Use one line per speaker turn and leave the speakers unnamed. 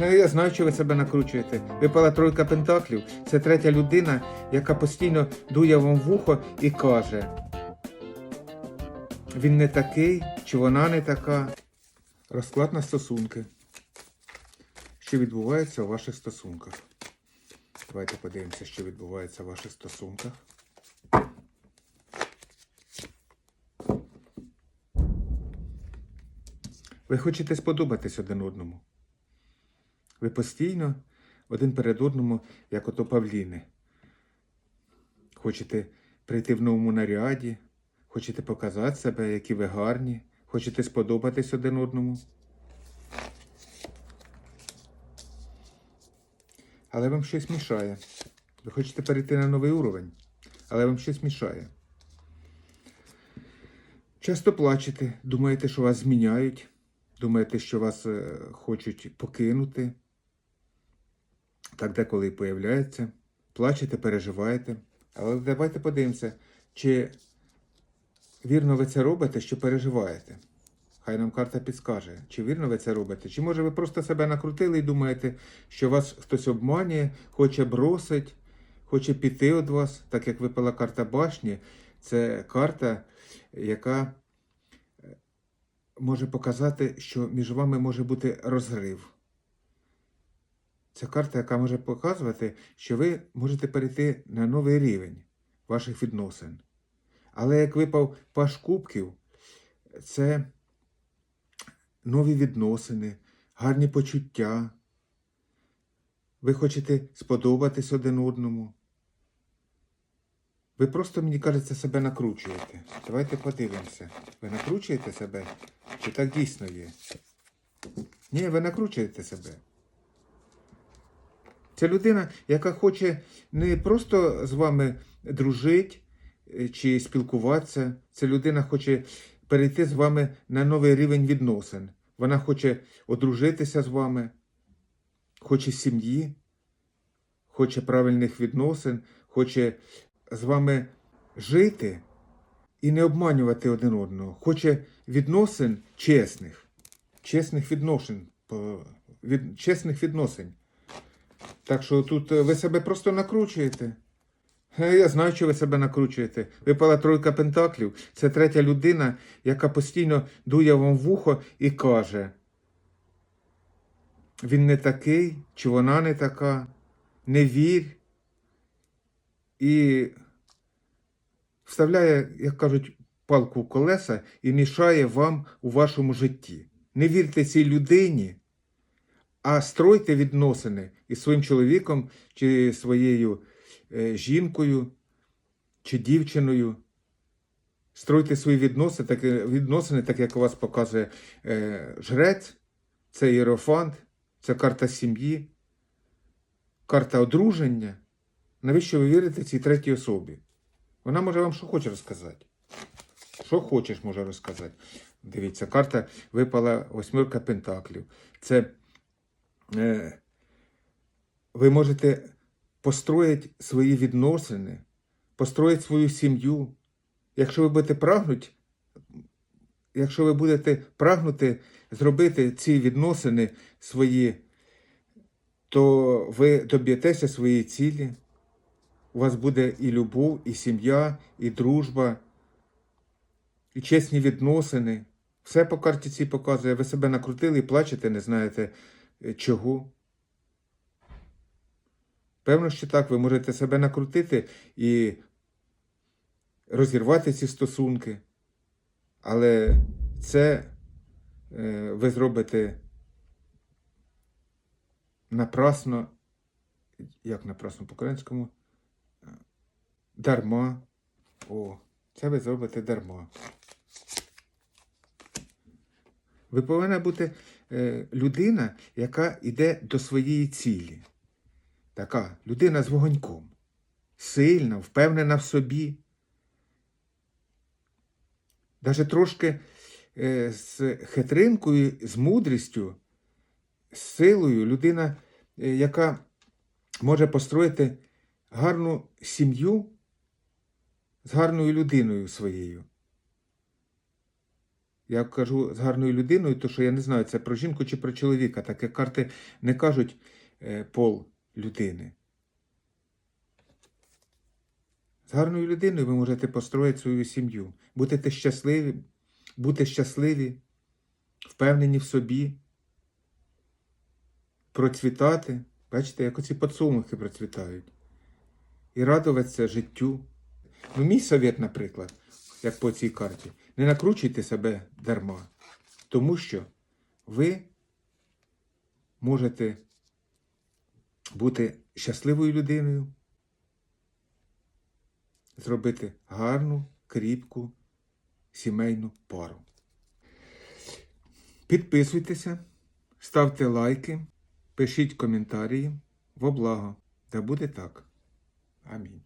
Е, Я знаю, що ви себе накручуєте. Випала тройка пентаклів. Це третя людина, яка постійно дує вам вухо і каже: він не такий, чи вона не така. Розклад на стосунки. Що відбувається у ваших стосунках? Давайте подивимося, що відбувається у ваших стосунках. Ви хочете сподобатись один одному. Ви постійно один перед одному, як ото павліни. Хочете прийти в новому наряді, хочете показати себе, які ви гарні, хочете сподобатись один одному. Але вам щось мішає. Ви хочете перейти на новий уровень, але вам щось мішає. Часто плачете, думаєте, що вас зміняють, думаєте, що вас е, хочуть покинути. Так деколи і появляється. Плачете, переживаєте. Але давайте подивимося, чи вірно ви це робите, що переживаєте. Хай нам карта підскаже, чи вірно ви це робите, чи може ви просто себе накрутили і думаєте, що вас хтось обманює, хоче бросить, хоче піти від вас, так як випала карта башні. Це карта, яка е, може показати, що між вами може бути розрив. Це карта, яка може показувати, що ви можете перейти на новий рівень ваших відносин. Але як випав паш кубків, це нові відносини, гарні почуття. Ви хочете сподобатись один одному. Ви просто, мені кажеться, себе накручуєте. Давайте подивимося. Ви накручуєте себе? Чи так дійсно є? Ні, ви накручуєте себе. Це людина, яка хоче не просто з вами дружити е, чи спілкуватися. Це людина хоче перейти з вами на новий рівень відносин. Вона хоче одружитися з вами, хоче сім'ї, хоче правильних відносин, хоче з вами жити і не обманювати один одного. Хоче відносин чесних, чесних відносин, від, чесних відносин. Так що тут е, ви себе просто накручуєте. Е, Я знаю, що ви себе накручуєте. Випала тройка пентаклів. Це третя людина, яка постійно дує вам в вухо і каже: він не такий, чи вона не така, не вірь. І вставляє, як кажуть, палку в колеса і мішає вам у вашому житті. Не вірте цій людині а стройте відносини із своїм чоловіком чи своєю е, жінкою чи дівчиною. Стройте свої відносини, так, відносини, так як у вас показує е, жрець, це єрофант, це карта сім'ї, карта одруження. Навіщо ви вірите цій третій особі? Вона може вам що хоче розказати. Що хочеш, може розказати. Дивіться, карта випала восьмірка пентаклів. Це е, ви можете построїти свої відносини, построїти свою сім'ю. Якщо ви будете прагнути, якщо ви будете прагнути зробити ці відносини свої, то ви доб'єтеся своєї цілі. У вас буде і любов, і сім'я, і дружба, і чесні відносини. Все по карті цій показує. Ви себе накрутили і плачете, не знаєте е, чого. Певно, що так, ви можете себе накрутити і розірвати ці стосунки. Але це е, ви зробите напрасно, як напрасно по-українському, Е, дарма. О, це ви зробите дарма. Ви повинна бути е, людина, яка йде до своєї цілі. Така людина з вогоньком. Сильна, впевнена в собі. Даже трошки е, з хитринкою, з мудрістю, з силою людина, е, яка може построїти гарну сім'ю з гарною людиною своєю. Я кажу з гарною людиною, то що я не знаю, це про жінку чи про чоловіка. Таке карти не кажуть е, пол людини. З гарною людиною ви можете построїти свою сім'ю, будете щасливі, бути щасливі, впевнені в собі, процвітати. Бачите, як оці подсолнухи процвітають. І радуватися життю. Ну, мій совет, наприклад, як по цій карті, не накручуйте себе дарма, тому що ви можете бути щасливою людиною, зробити гарну, кріпку сімейну пару. Підписуйтеся, ставте лайки, пишіть коментарі. Во благо. Да буде так. Амінь.